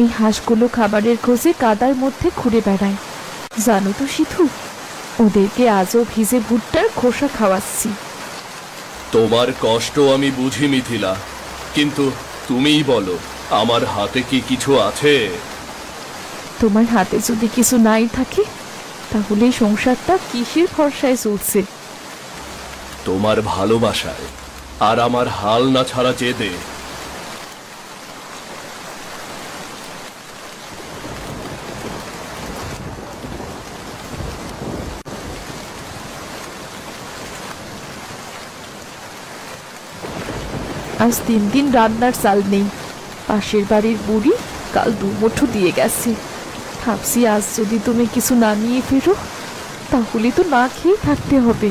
এই হাঁসগুলো খাবারের খোঁজে কাদার মধ্যে ঘুরে বেড়ায়। জানো তো সিধু ওদেরকে আজও ভিজে ভুট্টার খোসা খাওয়াচ্ছি। তোমার কষ্ট আমি বুঝি মিথিলা কিন্তু তুমিই বলো আমার হাতে কি কিছু আছে? তোমার হাতে যদি কিছু নাই থাকে তাহলে সংসারটা কিসের ভরসায় চলছে? তোমার ভালোবাসায় আর আমার হাল না ছাড়া চেদে আজ তিন দিন রান্নার চাল নেই। পাশের বাড়ির বুড়ি কাল দু মুঠো দিয়ে গেছে। ভাবছি আজ যদি তুমি কিছু না নিয়ে ফেরো তাহলে তো না খেয়ে থাকতে হবে।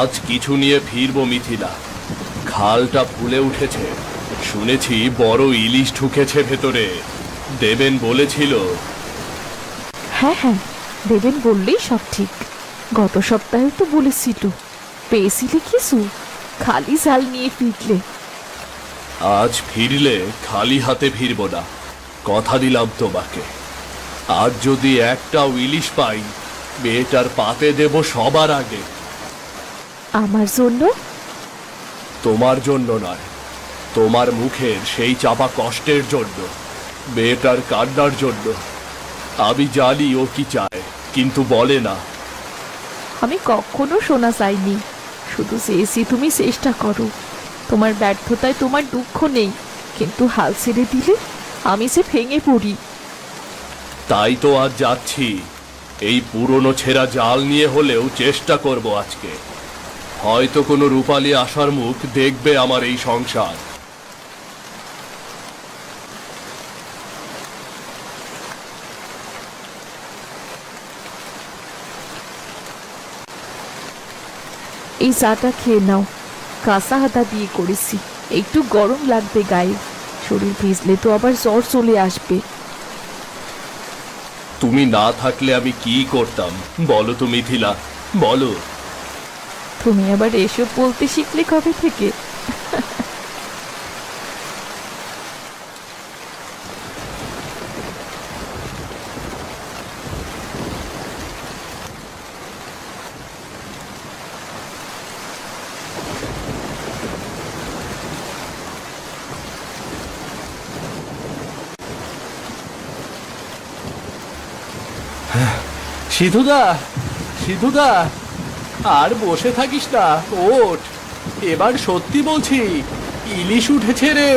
আজ কিছু নিয়ে ফিরবো মিথিলা। খালটা ফুলে উঠেছে। শুনেছি বড় ইলিশ ঢুকেছে ভেতরে। দেবেন বলেছিল। হ্যাঁ হ্যাঁ দেবেন বললেই সব ঠিক। গত সপ্তাহে তো বলেছিল। পেয়েছিলে কিছু? খালি জাল নিয়ে ফিরলে। আজ ফিরলে খালি হাতে ফিরব না। কথা দিলাম তোমাকে। আর যদি একটা ইলিশ পাই মেয়েটার পাতে দেব সবার আগে। আমার জন্য? তোমার জন্য নয়। তোমার মুখের সেই চাপা কষ্টের জন্য মেয়েটার কান্নার জন্য। আমি জানি ও কি চায় কিন্তু বলে না। আমি কখনো শোনা চাইনি শুধু চেয়েছি তুমি চেষ্টা করো। তোমার ব্যর্থতায় তোমার দুঃখ নেই, কিন্তু হাল ছেড়ে দিলে আমি সে ভেঙে পড়ি। তাই তো আজ যাচ্ছি। এই পুরনো ছেঁড়া জাল নিয়ে হলেও চেষ্টা করব আজকে। হয়তো কোনো রূপালী আসার মুখ দেখবে আমার এই সংসার। এই চাটা খেয়ে নাও। কাঁচা হাতা দিয়ে করেছি। একটু গরম লাগবে গায়ে। শরীর ভিজলে তো আবার জ্বর চলে আসবে। তুমি না থাকলে আমি কি করতাম? বলো তো মিথিলা। বলো। তুমি আবার এসব বলতে শিখলে কবে থেকে? সিধুদা সিধুদা, আর বসে থাকিস না, ওঠ। এবার সত্যি বলছি, ইলিশ উঠেছে রে।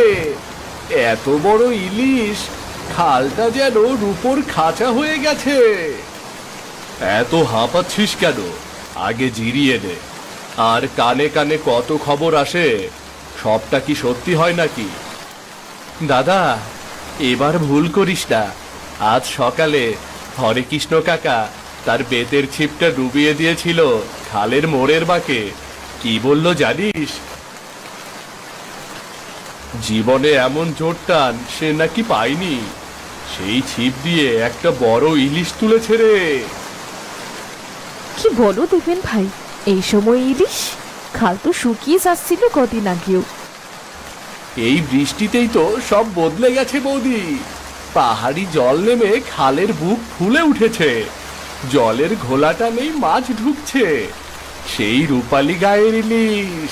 এত বড় ইলিশ, খালটা যেন রূপোর খাঁচা হয়ে গেছে। এত হাঁপাচ্ছিস কেন? আগে জিরিয়ে দে আর কানে কানে কত খবর আসে, সবটা কি সত্যি হয় নাকি? দাদা, এবার ভুল করিস না। আজ সকালে হরে কৃষ্ণ কাকা তার বেতের ছিপটা ডুবিয়ে দিয়েছিল খালের মোড়ের বাঁকে। কি বলল জানিস? জীবনে এমন জোর টান সে নাকি পায়নি। সেই ছিপ দিয়ে একটা বড় ইলিশ তুলেছে রে। কি বলো দেবেন ভাই এই সময় ইলিশ? খাল তো শুকিয়ে যাচ্ছিল কদিন আগেও। এই বৃষ্টিতেই তো সব বদলে গেছে বৌদি। পাহাড়ি জল নেমে খালের বুক ফুলে উঠেছে। জলের ঘোলাটা নেই, মাছ ঢুকছে। সেই রূপালি গায়ের ইলিশ।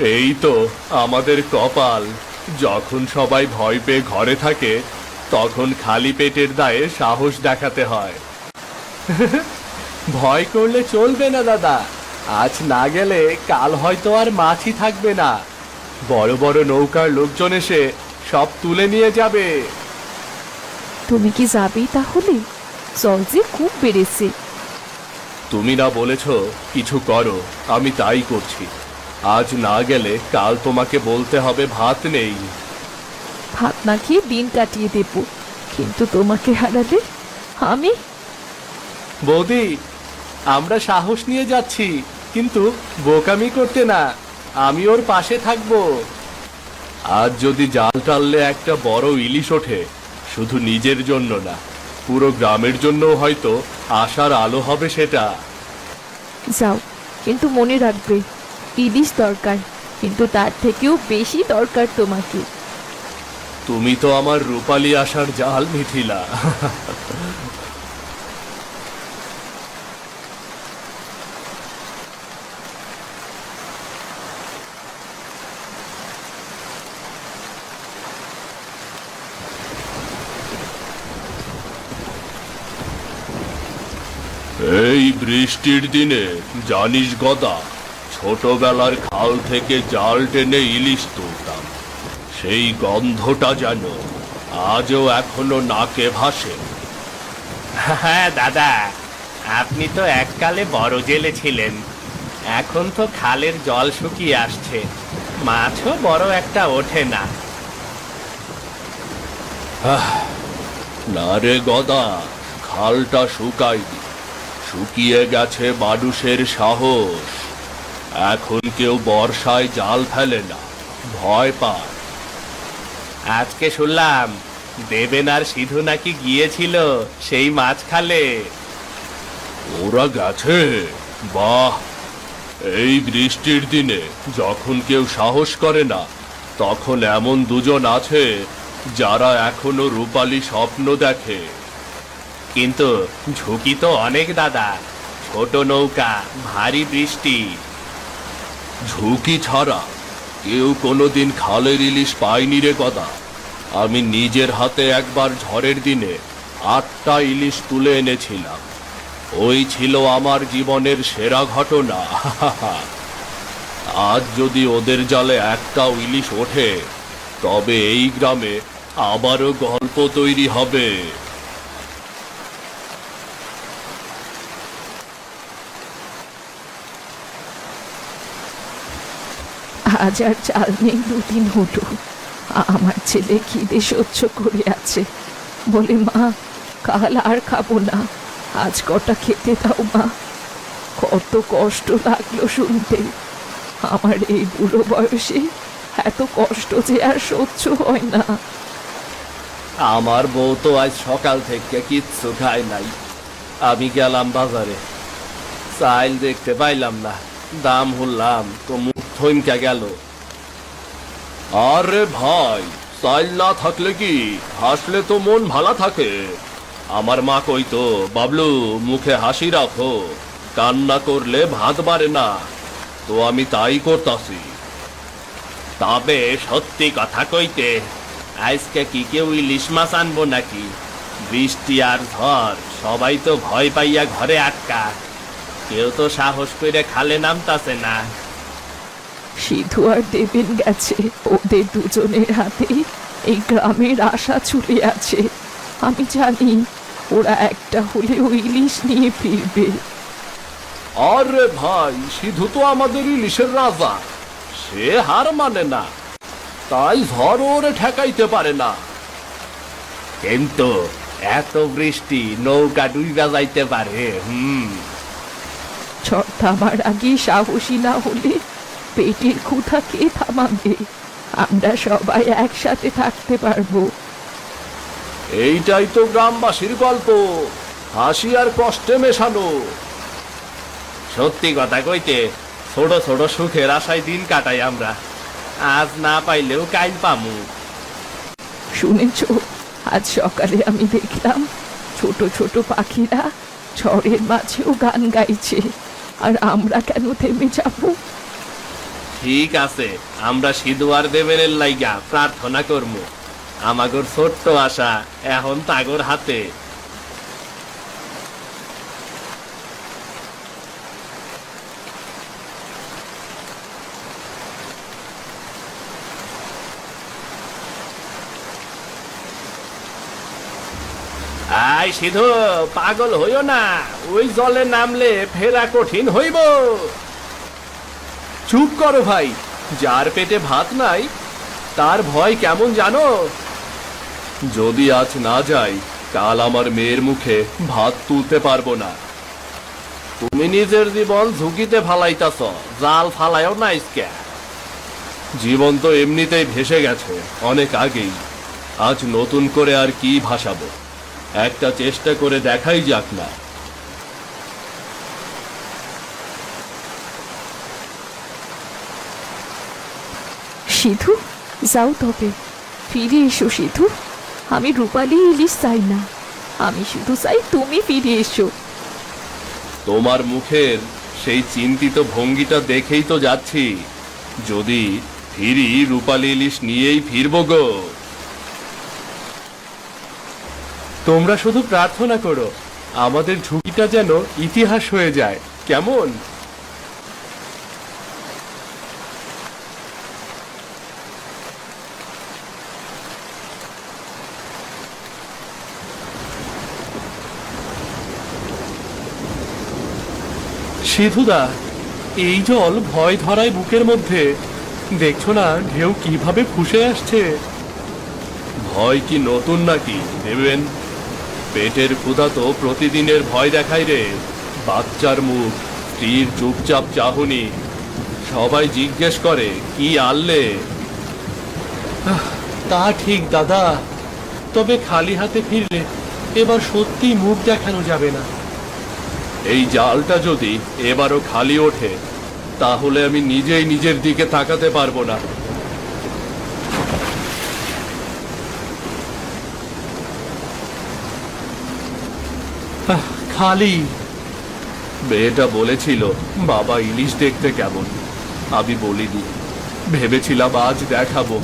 এই তো আমাদের কপাল। যখন সবাই ভয় পেয়ে ঘরে থাকে, তখন খালি পেটের দায়ে সাহস দেখাতে হয়। ভয় করলে চলবে না, দাদা। আজ না গেলে কাল হয়তো আর মাছই থাকবে না। বড় বড় নৌকার লোকজন এসে সব তুলে নিয়ে যাবে। তুমি কি যাবেই তাহলে? জল যে খুব বেড়েছে। তুমি না বলেছ কিছু করো আমি তাই করছি। আজ না গেলে কাল তোমাকে বলতে হবে ভাত নেই। ভাত না খেয়ে দিন কাটিয়ে দেব কিন্তু তোমাকে হারালে আমি বৌদি আমরা সাহস নিয়ে যাচ্ছি কিন্তু বোকামি করতে না আমি ওর পাশে থাকব। আজ যদি জাল টানলে একটা বড় ইলিশ ওঠে শুধু নিজের জন্য না। পুরো গ্রামের জন্য হয়তো আশার আলো হবে সেটা। যাও কিন্তু মনে রাখবে ইলিশ দরকার কিন্তু তার থেকেও বেশি দরকার তোমাকে। তুমি তো আমার রূপালী আশার জাল মিথিলা এই বৃষ্টির দিনে জানিস গদা ছোটবেলার খাল থেকে জাল টেনে ইলিশ তুলতাম। সেই গন্ধটা যেন আজও এখনও নাকে ভাসে। হ্যাঁ দাদা আপনি তো এককালে বড় জেলে ছিলেন। এখন তো খালের জল শুকিয়ে আসছে মাছও বড় একটা ওঠে না। না রে গদা খালটা শুকায়নি। শুকিয়ে গেছে মানুষের সাহস। এখন কেউ বর্ষায় জাল ফেলে না, ভয় পায়। আজকে শুনলাম দেবেন আর সিধু নাকি গিয়েছিল সেই মাছ খালে ওরা গেছে? বাহ! এই বৃষ্টির দিনে যখন কেউ সাহস করে না, তখন এমন দুজন আছে যারা এখনও রূপালী স্বপ্ন দেখে। কিন্তু ঝুঁকি তো অনেক, দাদা। ছোট নৌকা, ভারী বৃষ্টি। ঝুঁকি ছাড়া কেউ কোনোদিন খালের ইলিশ পায়নি রে গদা। আমি নিজের হাতে একবার ঝড়ের দিনে আটটা ইলিশ তুলে এনেছিলাম। ওই ছিল আমার জীবনের সেরা ঘটনা। আজ যদি ওদের জালে একটাও ইলিশ ওঠে, তবে এই গ্রামে আবারও গল্প তৈরি হবে। আজ চাল নেই, দুদিন হলো। আমার ছেলে খিদে সহ্য করে আছে বলে, মা, কাল আর খাব না। আজ কটা খেতে দাও, মা। কত কষ্ট লাগল শুনতে। আমার এই বুড়ো বয়সে এত কষ্ট যে আর সহ্য হয় না। আমার বউ তো আজ সকাল থেকে কিচ্ছু খায় নাই। আমি গেলাম বাজারে। চাইল দেখতে পাইলাম না। দাম হলাম তো থমকে গেল। আরে ভাই চাইল না থাকলে কি? হাসলে তো মন ভালা থাকে। আমার মা কইতো বাবলু, মুখে হাসি রাখো। কান্না করলে ভাত বাড়ে না। তো আমি তাই করতাছি। তবে সত্যি কথা কইতে, আজকে কি কেউ ইলিশ মাছ আনব নাকি? বৃষ্টি আর ঝড়, সবাই তো ভয় পাইয়া ঘরে আটকা। কেউ তো সাহস করে খালে নামতাছে না। সিধু আর দেবেন গেছে। ওদের দুজনের হাতে এই গ্রামের আশা ছুটে আছে। আমি জানি ওরা একটা হলেও ইলিশ নিয়ে ফিরবে। আরে ভাই সিধু তো আমাদের ইলিশের রাজা। সে হার মানে না। তাই ঝড় ওরে ঠেকাইতে পারে না। কিন্তু এত বৃষ্টি নৌকা ডুইবা যাইতে পারে হুম। ঝড় থামার আগে সাহসী না হলে পেটের ক্ষুধা কে থামাবে। আমরা সবাই একসাথে থাকতে পারব। এইটাই তো গ্রামবাসীর গল্প। হাসি আর কষ্টে মেশানো। সত্যি কথা কইতে ছোট ছোট সুখের আশায় দিন কাটাই আমরা। আজ না পাইলেও কাইল পামু। শুনেছ? আজ সকালে আমি দেখলাম ছোট ছোট পাখিরা ঝড়ের মাঝেও গান গাইছে। আর আমরা কেন থেমে যাব? ঠিক আছে, আমরা সিধু আর দেবেনের লাইগা প্রার্থনা করমু। আমাগর ছোট্ট আশা এখন তাগর হাতে। আই সিধু, পাগল হইও না, ওই জলে নামলে ফেরা কঠিন হইব। চুপ করো ভাই, যার পেটে ভাত নাই, তার ভয় কেমন জানো? যদি আজ না যাই, কাল আমার মেয়ের মুখে ভাত তুলতে পারব না। তুমি নিজের জীবন ঝুঁকিতে ফালাইতাছ, জাল ফালাইও না ইসকে। জীবন তো এমনিতেই ভেসে গেছে, অনেক আগেই। আজ নতুন করে আর কি ভাসাবো? একটা চেষ্টা করে দেখাই যাক না। সিধু যাও তবে। ফিরে এসো সিধু আমি রূপালি ইলিশ চাই না। আমি শুধু চাই তুমি ফিরে এসো। তোমার মুখের সেই চিন্তিত ভঙ্গিটা দেখেই তো যাচ্ছি। যদি ফিরি রূপালি ইলিশ নিয়েই ফিরবো গো। তোমরা শুধু প্রার্থনা করো, আমাদের ঝুঁকিটা যেন ইতিহাস হয়ে যায়। কেমন? সিধুদা এই জল ভয় ধরায় বুকের মধ্যে। দেখছ না ঢেউ কীভাবে ফুসে আসছে? ভয় কি নতুন নাকি দেবেন? পেটের ক্ষুধা তো প্রতিদিনের ভয় দেখায় রে। বাচ্চার মুখ স্ত্রীর চুপচাপ চাহনি সবাই জিজ্ঞেস করে কি আনলে? তা ঠিক দাদা তবে খালি হাতে ফিরলে এবার সত্যি মুখ দেখানো যাবে না। এই জালটা যদি এবারও খালি ওঠে তাহলে আমি নিজেই নিজের দিকে তাকাতে পারব না। খালি। মেয়েটা বলেছিল বাবা ইলিশ দেখতে কেমন? আমি বলিনি। ভেবেছিলাম আজ দেখাবো।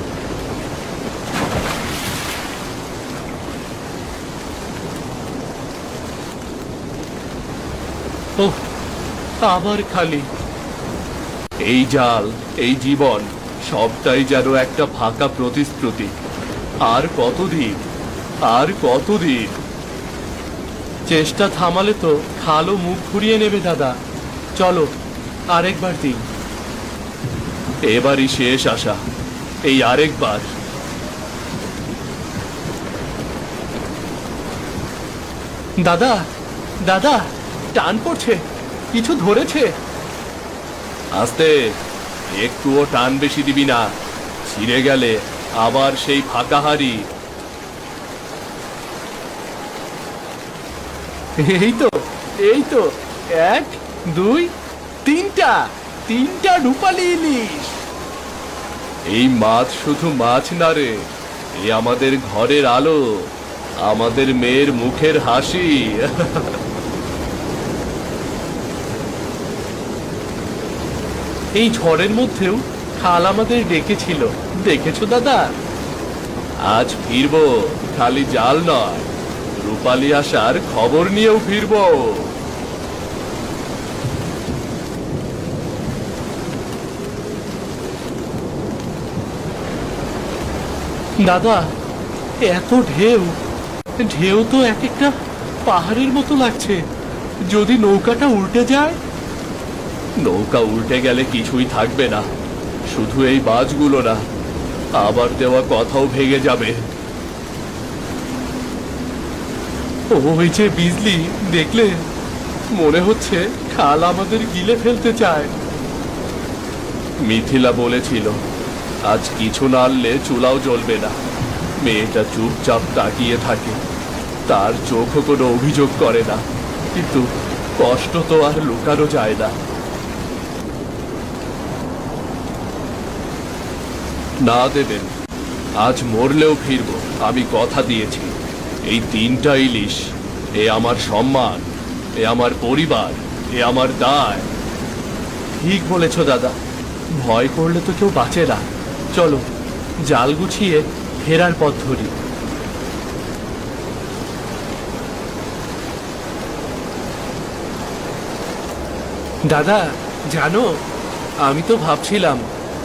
আবার খালি। এই জাল, এই জীবন, সবটাই যেন একটা ফাঁকা প্রতিশ্রুতি। আর কতদিন আর কতদিন? চেষ্টা থামালে তো খালো মুখ ঘুরিয়ে নেবে, দাদা। চলো, আরেকবার দিন। এবারই শেষ আশা, এই আরেকবার। দাদা দাদা, টান পড়ছে। কিছু ধরেছে? আস্তে একটুও টান বেশি দিবি না। ছিঁড়ে গেলে আবার সেই ফাঁকা হাড়ি। এই তো এই তো এক দুই তিনটা তিনটা রূপালি ইলিশ। এই মাছ শুধু মাছ না রে এ আমাদের ঘরের আলো আমাদের মেয়ের মুখের হাসি। এই ঝড়ের মধ্যেও খাল আমাদের ডেকেছিল। দেখেছ, দাদা? আজ ফিরবো, খালি জাল নয়, রূপালি আসার খবর নিয়েও ফিরবো। দাদা, এত ঢেউ ঢেউ তো এক একটা পাহাড়ের মতো লাগছে। যদি নৌকাটা উল্টে যায় নৌকা উল্টে গেলে কিছুই থাকবে না। শুধু এই বাজগুলো না, আবার দেওয়া কথাও ভেঙে যাবে। ওই যে বিজলি, দেখলে? মনে হচ্ছে খাল আমাদের গিলে ফেলতে চায়। মিথিলা বলেছিল, আজ কিছু না আনলে চুলাও জ্বলবে না। মেয়েটা চুপচাপ তাকিয়ে থাকে। তার চোখও কোনো অভিযোগ করে না। কিন্তু কষ্ট তো আর লুকানো যায় না। না দেবেন। আজ মরলেও ফিরবো, আমি কথা দিয়েছি। এই তিনটা ইলিশ, এ আমার সম্মান, এ আমার পরিবার, এ আমার দায়। ঠিক বলেছ দাদা, ভয় করলে তো কেউ বাঁচে না। চলো, জাল গুছিয়ে ফেরার পথ ধরি। দাদা, জানো, আমি তো ভাবছিলাম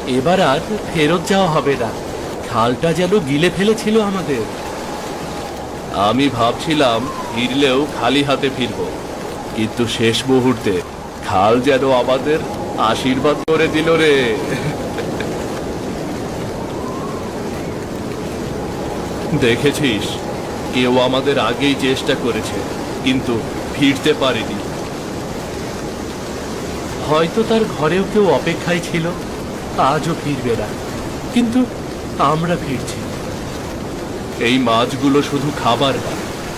এবার আর ফেরত যাওয়া হবে না। খালটা যেন গিলে ফেলেছিল আমাদের। আমি ভাবছিলাম ফিরলেও খালি হাতে ফিরব। কিন্তু শেষ মুহূর্তে খাল যেন আমাদের আশীর্বাদ করে দিল রে। দেখেছিস কেউ আমাদের আগেই চেষ্টা করেছে কিন্তু ফিরতে পারেনি। হয়তো তার ঘরেও কেউ অপেক্ষায় ছিল। আজও ফিরবে না। কিন্তু আমরা ফিরছি। এই মাছগুলো শুধু খাবার না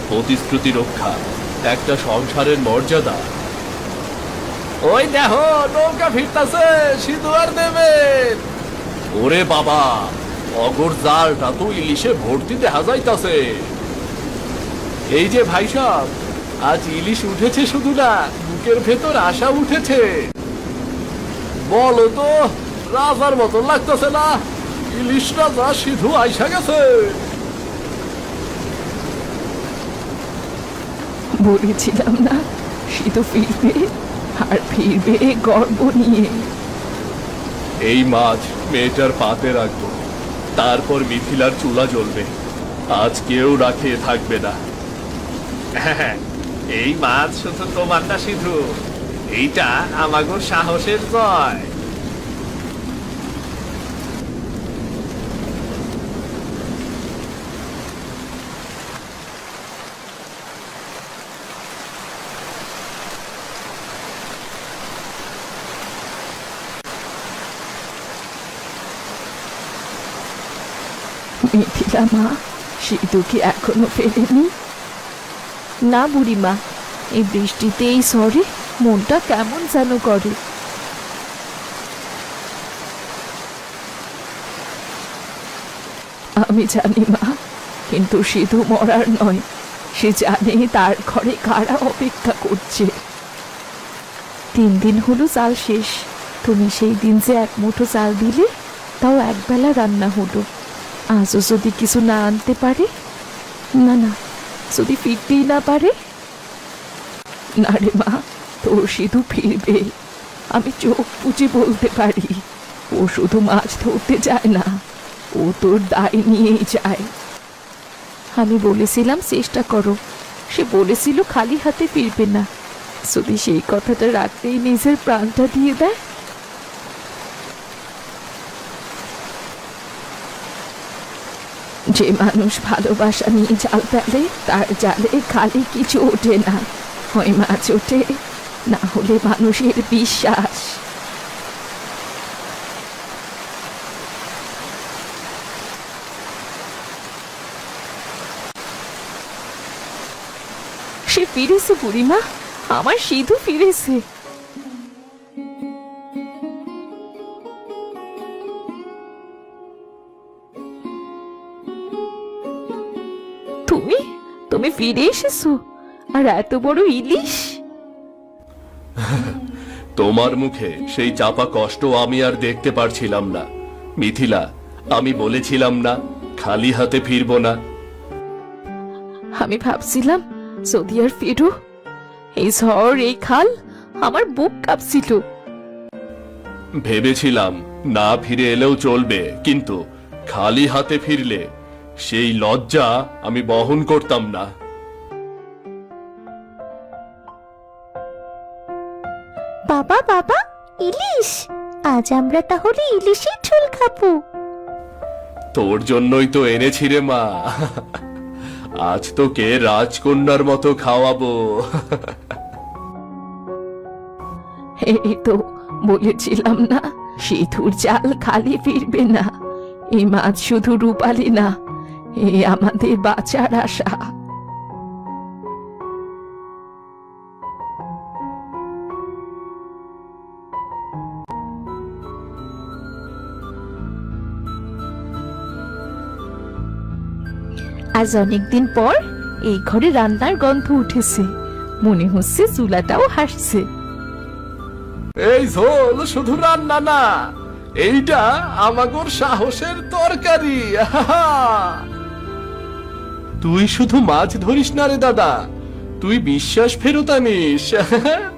প্রতিশ্রুতি রক্ষা একটা সংসারের মর্যাদা। ওই দেখো নৌকা ফিরতাছে সিধু আর দেবেন ওরে বাবা অগর জালটা তো ইলিশে ভর্তি দেখা যাইতাছে। এই যে ভাই সাহেব আজ ইলিশ উঠেছে শুধু না বুকের ভেতর আশা উঠেছে। বলো তো রাজার মতন লাগতেছে না। ইলিশ রাজা সিধু আইসা গেছে। বলেছিলাম না শীত ফিরবে আর ফিরবে গর্ব নিয়ে। এই মাছ মেয়েটার পাতে রাখব তারপর মিথিলার চুলা জ্বলবে। আজ কেউ রাখে থাকবে না। হ্যাঁ, এই মাছ শুধু তোমার না সিধু। এইটা আমাগো সাহসের জয়। মিথিলা মা সিধু কি এখনও ফেরেনি না বুড়িমা এই বৃষ্টিতে এই সরে মনটা কেমন যেন করে আমি জানি মা কিন্তু সিধু মরার নয় সে জানে তার ঘরে কারা অপেক্ষা করছে তিন দিন হলো চাল শেষ তুমি সেই দিন যে এক মুঠো চাল দিলে তাও একবেলা রান্না হলো আজও যদি কিছু না আনতে পারে? না না, যদি ফিরতেই না পারে? না রে মা, তোর শুধু ফিরবে। আমি চোখ বুঝে বলতে পারি, ও শুধু মাছ ধরতে যায় না, ও তোর দায় নিয়েই যায়। আমি বলেছিলাম চেষ্টা করো, সে বলেছিল খালি হাতে ফিরবে না। যদি সেই কথাটা রাখতেই নিজের প্রাণটা দিয়ে দেয় যে মানুষ ভালোবাসা নিয়ে জাল ফেলে তার জালে খালি কিছু ওঠে না। হয় মাছ ওঠে না হলে মানুষের বিশ্বাস। সে ফিরেছে বুড়িমা, আমার সিধু ফিরেছে। তুমি ফিরে এসেছ? আর এত বড় ইলিশ? তোমার মুখে সেই চাপা কষ্ট আমি আর দেখতে পারছিলাম না। মিথিলা আমি বলেছিলাম না খালি হাতে ফিরবো না। আমি ভাবছিলাম যদি আর ফিরো এই ঝড় এই খাল আমার বুক কাঁপছিল। ভেবেছিলাম না ফিরে এলেও চলবে কিন্তু খালি হাতে ফিরলে সেই লজ্জা আমি বহন করতাম না। বাবা বাবা ইলিশ। আজ আমরা তাহলে ইলিশের ঝোল খাব। তোর জন্যই তো এনেছি রে মা। আজ তোকে রাজকন্যার মতো খাওয়াবো। এই তো বলেছিলাম না সিধুর জাল খালি ফিরবে না। এই মাছ শুধু রূপালি না। এ আমাদের বাঁচার আশা। আজ অনেকদিন পর এই ঘরে রান্নার গন্ধ উঠেছে। মনে হচ্ছে চুলাটাও হাসছে। এই ঝোল শুধু রান্না না, এইটা আমাগর সাহসের তরকারি। আহা! তুই শুধু মাছ ধরিস না রে দাদা। তুই বিশ্বাস ফেরত আনিস।